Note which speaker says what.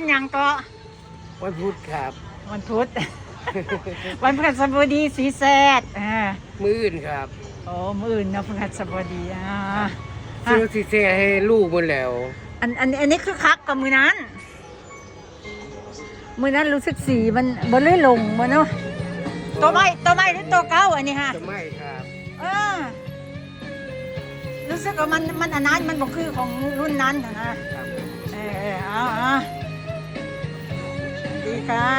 Speaker 1: วันหยังก็
Speaker 2: วันพุธครับ
Speaker 1: วันพุธ วันพฤหัสบดีสีแซดอ่า
Speaker 2: มื้ออื่นครับ
Speaker 1: โอ้มื้ออื่นเนาะพฤหัสบดีอ่า
Speaker 2: ซื้อสิเซให้ลูกหมดแล้ว
Speaker 1: อันอันอันนี้คือคักกับมือนั้น มือนั้นรู้สึกสีมันบนเลยลงมาเนาะตัวใหม่ตัวใหม่หรือตัวเก่าอันนี้ฮะ
Speaker 2: จะไม่ครับ
Speaker 1: เออรู้สึกว่ามันมันอันนั้นมันบอกคือของรุ่นนั้นน่ะนะ
Speaker 2: ครับ
Speaker 1: cá.